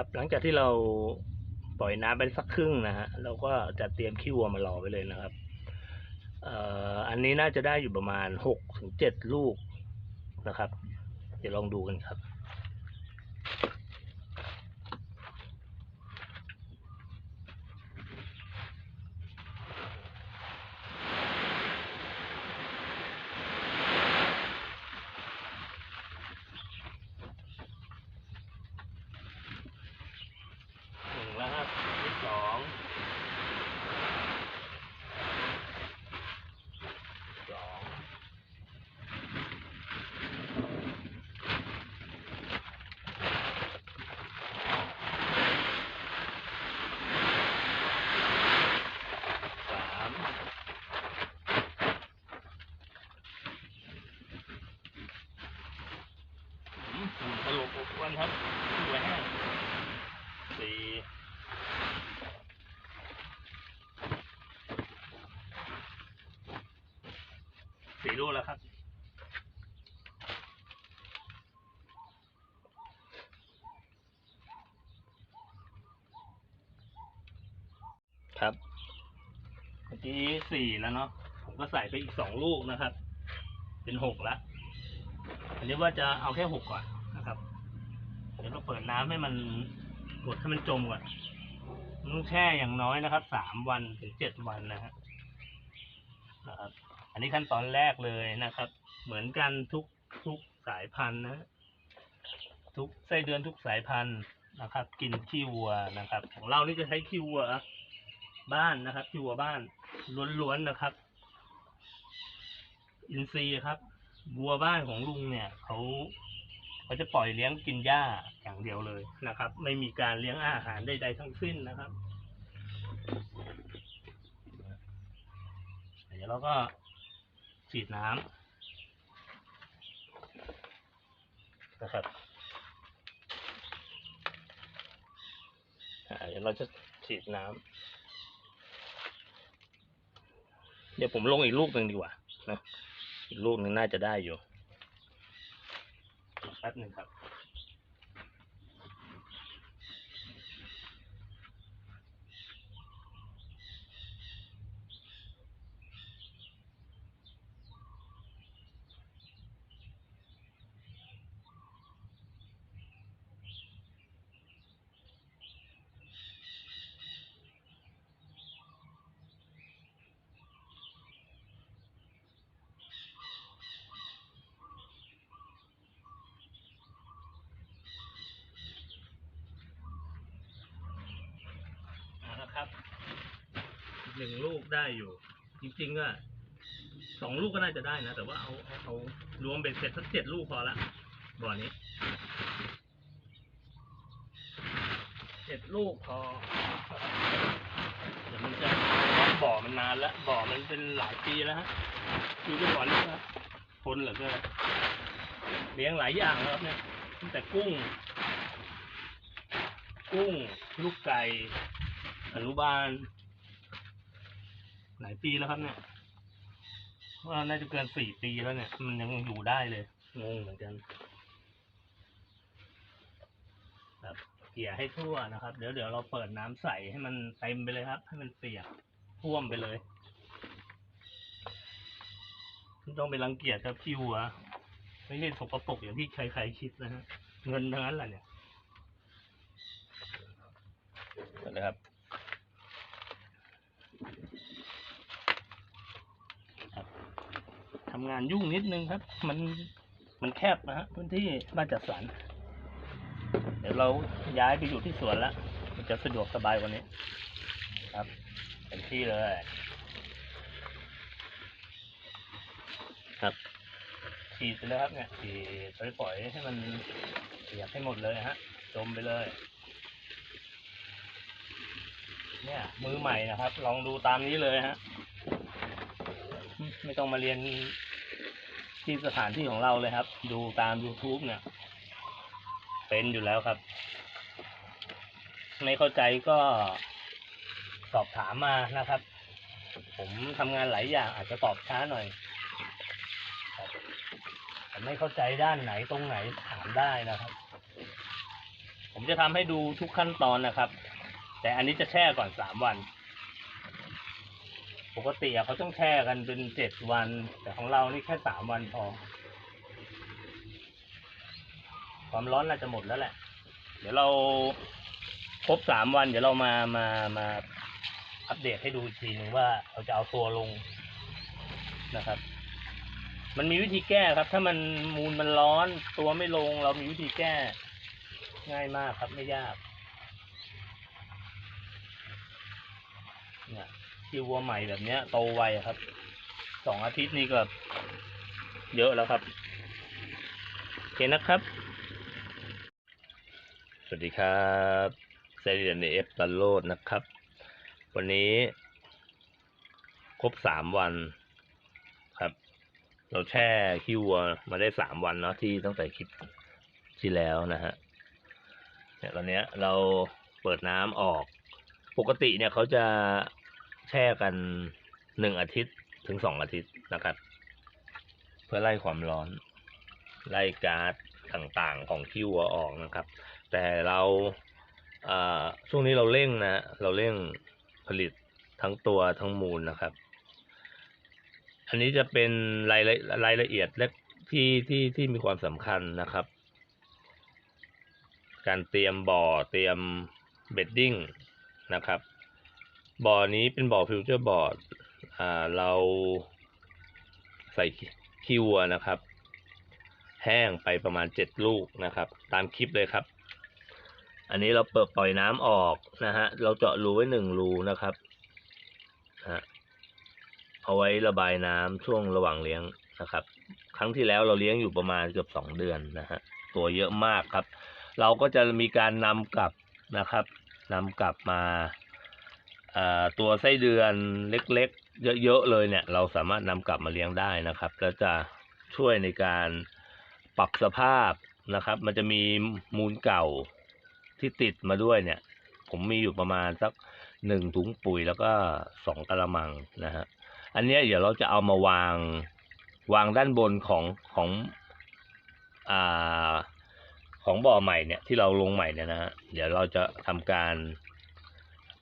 ครับ หลังจากที่เราปล่อยน้ำไปสักครึ่งนะฮะเราก็จะเตรียมขี้วัวมารอไว้เลยนะครับเอ่ออันนี้น่าจะได้อยู่ประมาณหกถึงเจ็ดลูกนะครับ เดี๋ยวลองดูกันครับ หนึ่งแล้วครับที่สองสองสามอืมหุ่นต ลบอบอวนครับสวยแห้งสี่สี่ลูกแล้วครับครับ เมื่อกี้สี่แล้วเนาะ ผมก็ใส่ไปอีกสองลูกนะครับ เป็นหกละ อันนี้ว่าจะเอาแค่หกก่อนนะครับ เดี๋ยวเราเปิดน้ำให้มันกดให้มันจมก่อนนต้องแช่อย่างน้อยนะครับสามวันถึงเจ็ดวันนะฮะนะครับ อันนี้ขั้นตอนแรกเลยนะครับ เหมือนกันทุกทุกสายพันธุ์นะ ทุกไส้เดือนทุกสายพันธุ์นะครับ กินขี้วัวนะครับ ของเรานี่จะใช้ขี้วัวบ้านนะครับขี้วัวบ้านล้วนๆนะครับ อินทรีย์ครับวัวบ้านของลุงเนี่ยเขา เขาจะปล่อยเลี้ยงกินหญ้าอย่างเดียวเลยนะครับ ไม่มีการเลี้ยงอาหารใดๆทั้งสิ้นนะครับเดี๋ยวเราก็ฉีดน้ำนะครับเดี๋ยวเราจะฉีดน้ำเดี๋ยวผมลงอีกลูกหนึ่งดีกว่านะอีกลูกหนึ่งน่าจะได้อยู่ ป๊บหนึ่งครับ เอาละครับอีกหนึ่งลูก ได้อยู่ จริงๆก็สองลูกก็น่าจะได้นะ แต่ว่าเอาเอาเอารวมเป็นเสร็จสักเจ็ดลูกพอละบ่อนี้เจ็ดลูกพอเดี๋ยวมันจะบ่อมันนานแล้วบ่อมันเป็นหลายปีแล้วฮะดูด้วยบ่อนี้ครับทนเหลือเกินเลี้ยงหลายอย่างแล้วครับเนี่ยตั้งแต่กุ้ง กุ้ง ลูกไก่อนุบาล หลายปีแล้วครับเนี่ยว่าน่าจะเกินสี่ปีแล้วเนี่ย มันยังอยู่ได้เลยงงเหมือนกันครับเกี่ยให้ทั่วนะครับ เดี๋ยวเดี๋ยวเราเปิดน้ำใสให้มันเต็มไปเลยครับ ให้มันเปียกท่วมไปเลยไม่ต้องไปรังเกียจครับขี้วัวไม่ใช่สกปรกอย่างที่ใครๆคิดนะฮะเงินทั้งนั้นแหละเนี่ยนะครับ ทำงานยุ่งนิดนึงครับ มันมันแคบนะฮะพื้นที่บ้านจัดสรรเดี๋ยวเราย้ายไปอยู่ที่สวนแล้วมันจะสะดวกสบายกว่านี้ ครับเต็มที่เลย ครับฉีดไปเลยครับเนี่ยฉีดปปล่อยให้มันเปียกให้หมดเลยฮะจมไปเลย เนี่ยมือใหม่นะครับ ลองดูตามนี้เลยฮะไม่ต้องมาเรียน ที่สถานที่ของเราเลยครับ ดูตาม YouTube เนี่ย เป็นอยู่แล้วครับ ไม่เข้าใจก็สอบถามมานะครับ ผมทำงานหลายอย่างอาจจะตอบช้าหน่อยแต่ไม่เข้าใจด้านไหนตรงไหนถามได้นะครับ ผมจะทำให้ดูทุกขั้นตอนนะครับ แต่อันนี้จะแช่ก่อนสามวัน ปกติอะเขาต้องแช่กันเป็นเจ็ดวัน แต่ของเรานี่แค่สามวันพอ ความร้อนน่าจะหมดแล้วแหละ เดี๋ยวเราครบสามวัน เดี๋ยวเรามามามาอัปเดตให้ดูอีกทีหนึ่งว่าเราจะเอาตัวลงนะครับ มันมีวิธีแก้ครับ ถ้ามันมูลมันร้อน ตัวไม่ลง เรามีวิธีแก้ ง่ายมากครับไม่ยาก เนี่ย ที่วัวใหม่แบบเนี้ยโตไวครับ สองอาทิตย์นี่ก็เยอะแล้วครับโอเคนะครับ สวัสดีครับเซเรียนเอฟตันโลดนะครับ วันนี้ครบสามวันครับ เราแช่ขี้วัวมาได้สามวันเนาะที่ตั้งแต่คลิปที่แล้วนะฮะเนี่ยตอนเนี้ยเราเปิดน้ำออก ปกติเนี่ยเขาจะ แช่กันหนึ่งอาทิตย์ถึงสองอาทิตย์นะครับ เพื่อไล่ความร้อน ไล่ก๊าซต่างๆของขี้วัวออกนะครับ แต่เราช่วงนี้เราเร่งนะ เราเร่งผลิตทั้งตัวทั้งมูลนะครับ อันนี้จะเป็นรายละรายละเอียดเล็กที่ที่ที่มีความสำคัญนะครับ การเตรียมบ่อเตรียมเบดดิ้งนะครับ บ่อนี้เป็นบ่อฟิวเจอร์บอร์ดอ่าเราใส่ขี้วัวนะครับ แห้งไปประมาณเจ็ดลูกนะครับ ตามคลิปเลยครับ อันนี้เราเปิดปล่อยน้ำออกนะฮะเราเจาะรูไว้หนึ่งรูนะครับฮะเอาไว้ระบายน้ำช่วงระหว่างเลี้ยงนะครับ ครั้งที่แล้วเราเลี้ยงอยู่ประมาณเกือบสองเดือนนะฮะตัวเยอะมากครับ เราก็จะมีการนำกลับนะครับนำกลับมา ตัวไส้เดือนเล็กๆ เยอะๆเลยเนี่ย เราสามารถนำกลับมาเลี้ยงได้นะครับ แล้วจะช่วยในการปรับสภาพนะครับ มันจะมีมูลเก่าที่ติดมาด้วยเนี่ย ผมมีอยู่ประมาณสักหนึ่งถุงปุ๋ยแล้วก็สองกระมังนะฮะอันเนี้ยเดี๋ยวเราจะเอามาวางวางด้านบนของของอ่าของบ่อใหม่เนี่ยที่เราลงใหม่เนี่ยนะฮะเดี๋ยวเราจะทำการ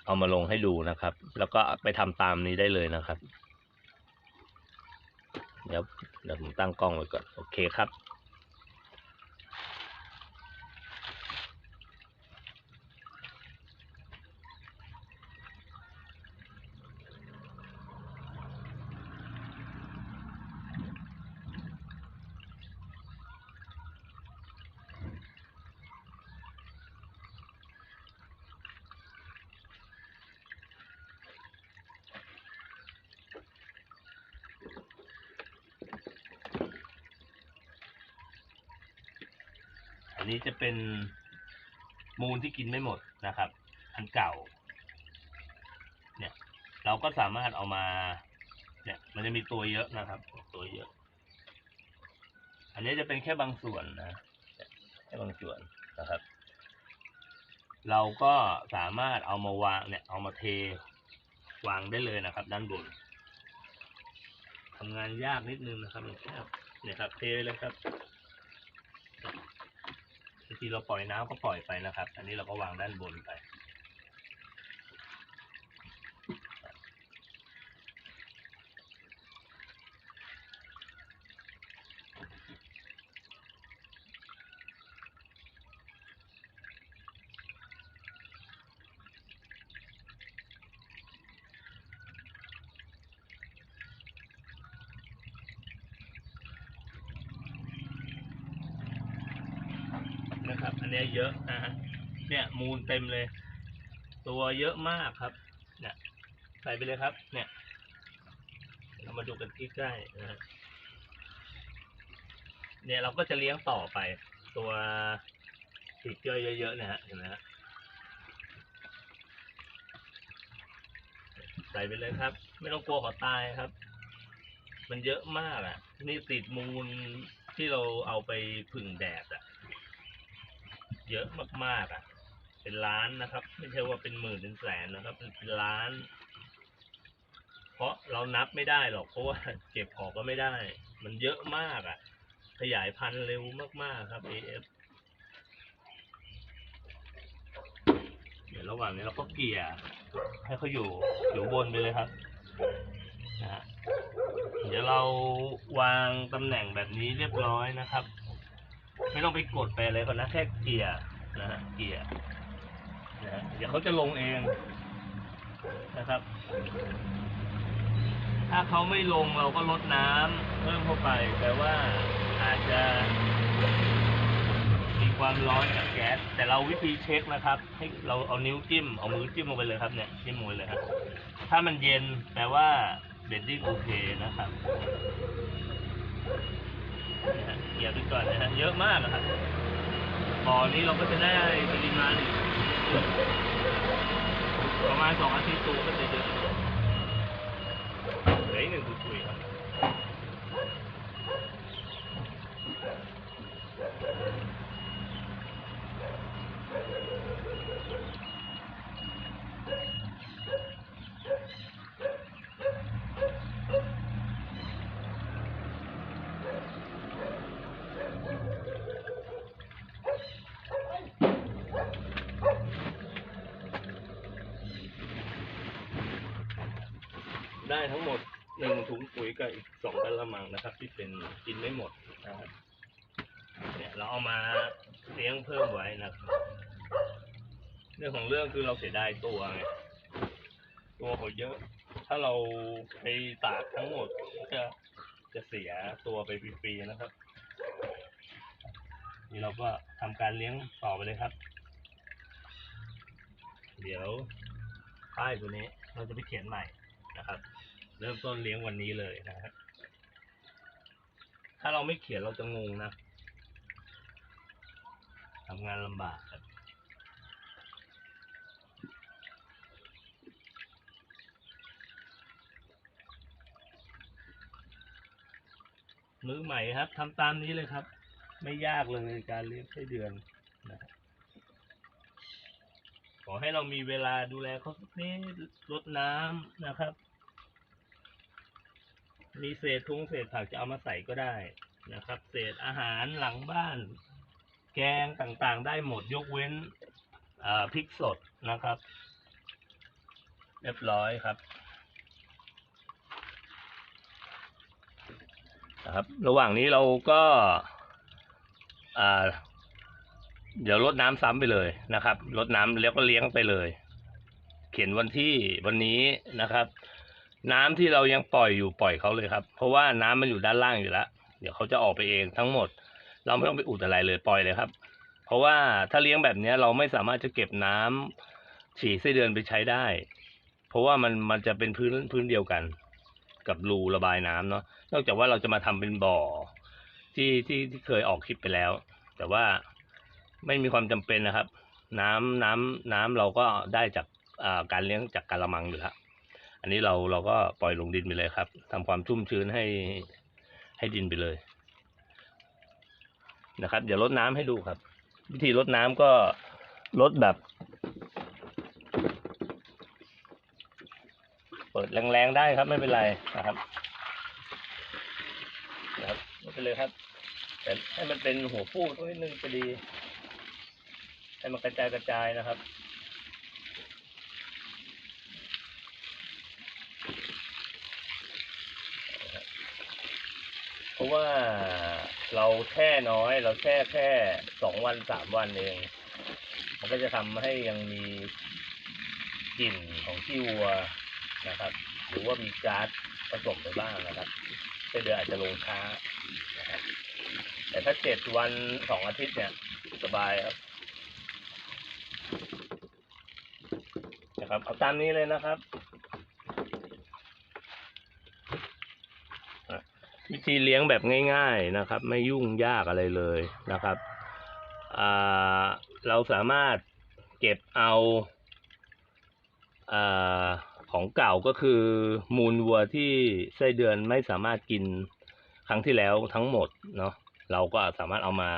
เอามาลงให้ดูนะครับ แล้วก็ไปทำตามนี้ได้เลยนะครับ เดี๋ยวเดี๋ยวผมตั้งกล้องไว้ก่อน โอเคครับ นนี้จะเป็นมูลที่กินไม่หมดนะครับ อันเก่า เนี่ย เราก็สามารถเอามา เนี่ย มันจะมีตัวเยอะนะครับ ตัวเยอะ อันนี้จะเป็นแค่บางส่วนนะแค่บางส่วนนะครับ เราก็สามารถเอามาวางเนี่ย เอามาเทวางได้เลยนะครับ ด้านบนทำงานยากนิดนึงนะครับเนี่ยครับ เทเลยครับ ทีเราปล่อยน้ำก็ปล่อยไปนะครับ อันนี้เราก็วางด้านบนไป บเนี้ยเยอะนะฮะเนี่ยมูลเต็มเลย ตัวเยอะมากครับ เนี่ยใส่ไปเลยครับ เนี่ย เรามาดูกันที่ใกล้นะฮะเนี่ยเราก็จะเลี้ยงต่อไป ตัวสีเกลือเยอะๆนะฮะเห็นไหมฮะใส่ไปเลยครับ ไม่ต้องกลัวเขาตายครับ มันเยอะมากอะ นี่ติดมูลที่เราเอาไปผึ่งแดดอะ เยอะมากๆอะ เป็นล้านนะครับ ไม่ใช่ว่าเป็นหมื่นเป็นแสนนะครับ เป็นล้าน เพราะเรานับไม่ได้หรอกเพราะว่าเก็บออกก็ไม่ได้ มันเยอะมากอะ ขยายพันธุ์เร็วมากๆครับ AF ระหว่างนี้เราก็เกลี่ยให้เขาอยู่อยู่บนไปเลยครับนะฮะเดี๋ยวเราวางตำแหน่งแบบนี้เรียบร้อยนะครับ ไม่ต้องไปกดไปอะไรก่อนนะแค่เกลี่ยนะฮะเกลี่ยนะฮะเดี๋ยวเขาจะลงเองนะครับ ถ้าเขาไม่ลงเราก็ลดน้ำเพิ่มเข้าไป แต่ว่าอาจจะมีความร้อนจากแก๊ส แต่เราวิธีเช็คนะครับ ให้เราเอานิ้วจิ้ม เอามือจิ้มลงไปเลยครับเนี่ยจิ้มลงไปเลยครับ ถ้ามันเย็นแปลว่าเบดดิ้งโอเคนะครับ นี่ยฮะเกี่ยวไปก่อนนะฮะเยอะมากนะครับบ่อนี้เราก็จะได้ปริมาณประมาณสองอาทิตย์ตัวก็จะเยอะเหลืออีกหนึ่งคุยๆครับ ได้ทั้งหมดหนึ่งถุง ปุ๋ยกับอีกสองกะละมังนะครับ ที่เป็นกินไม่หมดนะครับเนี่ยเราเอามาเลี้ยงเพิ่มไว้นะครับ เรื่องของเรื่องคือเราเสียดายตัวไงตัวเขาเยอะ ถ้าเราไปตากทั้งหมดก็จะเสียตัวไปฟรีๆนะครับ นี่เราก็ทำการเลี้ยงต่อไปเลยครับ เดี๋ยวป้ายตัวนี้เราจะไปเขียนใหม่นะครับ เริ่มต้นเลี้ยงวันนี้เลยนะครับถ้าเราไม่เขียนเราจะงงนะทำงานลำบากครับมือใหม่ครับทำตามนี้เลยครับ ไม่ยากเลยการเลี้ยงไส้เดือนนะครับขอให้เรามีเวลาดูแลเขาสักนิดรดน้ำนะครับ มีเศษทุงเศษผักจะเอามาใส่ก็ได้นะครับ เศษอาหารหลังบ้าน แกงต่างๆ ได้หมดยกเว้นพริกสดนะครับ เรียบร้อยครับนะครับ ระหว่างนี้เราก็าเดี๋ยวลดน้ำซ้ำไปเลยนะครับลดน้ำแล้วก็เลี้ยงไปเลย เขียนวันที่วันนี้นะครับ น้ำที่เรายังปล่อยอยู่ปล่อยเขาเลยครับ เพราะว่าน้ำมันอยู่ด้านล่างอยู่แล้ว เดี๋ยวเขาจะออกไปเองทั้งหมด เราไม่ต้องไปอุดอะไรเลยปล่อยเลยครับ เพราะว่าถ้าเลี้ยงแบบนี้เราไม่สามารถจะเก็บน้ำฉี่ไส้เดือนไปใช้ได้ เพราะว่ามันมันจะเป็นพื้นพื้นเดียวกัน กับรูระบายน้ำเนาะ นอกจากว่าเราจะมาทำเป็นบ่อ ที่ที่ที่เคยออกคลิปไปแล้ว แต่ว่าไม่มีความจำเป็นนะครับ น้ำน้ำน้ำเราก็ได้จากอ่าการเลี้ยงจากกะละมังอยู่แล้ว อันนี้เราเราก็ปล่อยลงดินไปเลยครับทำความชุ่มชื้นให้ให้ดินไปเลย นะครับ เดี๋ยวลดน้ำให้ดูครับ วิธีลดน้ำก็ลดแบบ เปิดแรงๆได้ครับ ไม่เป็นไรนะครับนะครับไม่เป็นไรครับแต่ให้มันเป็นหัวฟูตรงนิดนึงจะดี ให้มันกระจายกระจายนะครับ ราะว่าเราแช่น้อย เราแช่แค่สองวันสามวันเอง มันก็จะทำให้ยังมีกลิ่นของขี้วัวนะครับ หรือว่ามีก๊าซผสมไปบ้างนะครับไส้เดือนอาจจะลงช้านะครับแต่ถ้าเจ็ดวันสองอาทิตย์เนี่ยสบายครับนะครับเอาตามนี้เลยนะครับ วิธีเลี้ยงแบบง่าย ๆนะครับ ไม่ยุ่งยากอะไรเลยนะครับเราสามารถเก็บเอาอาของเก่าก็คือมูลวัวที่ไส้เดือนไม่สามารถกินครั้งที่แล้วทั้งหมดเนาะเราก็สามารถเอามา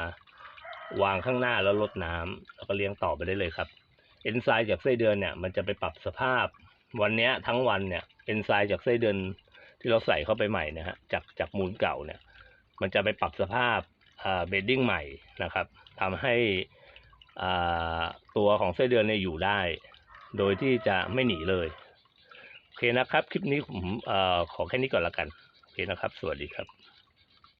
วางข้างหน้าแล้วลดน้ำแล้วก็เลี้ยงต่อไปได้เลยครับเอนไซม์จากไส้เดือนเนี่ยมันจะไปปรับสภาพ วันนี้ทั้งวันเนี่ยเอนไซม์จากไส้เดือน ที่เราใส่เข้าไปใหม่นะฮะจากจากมูลเก่าเนี่ยมันจะไปปรับสภาพเบดดิ้งใหม่นะครับทำให้ตัวของไส้เดือนเนี่ยอยู่ได้ โดยที่จะไม่หนีเลย โอเคนะครับ คลิปนี้ผมอขอแค่นี้ก่อนละกัน โอเคนะครับ สวัสดีครับ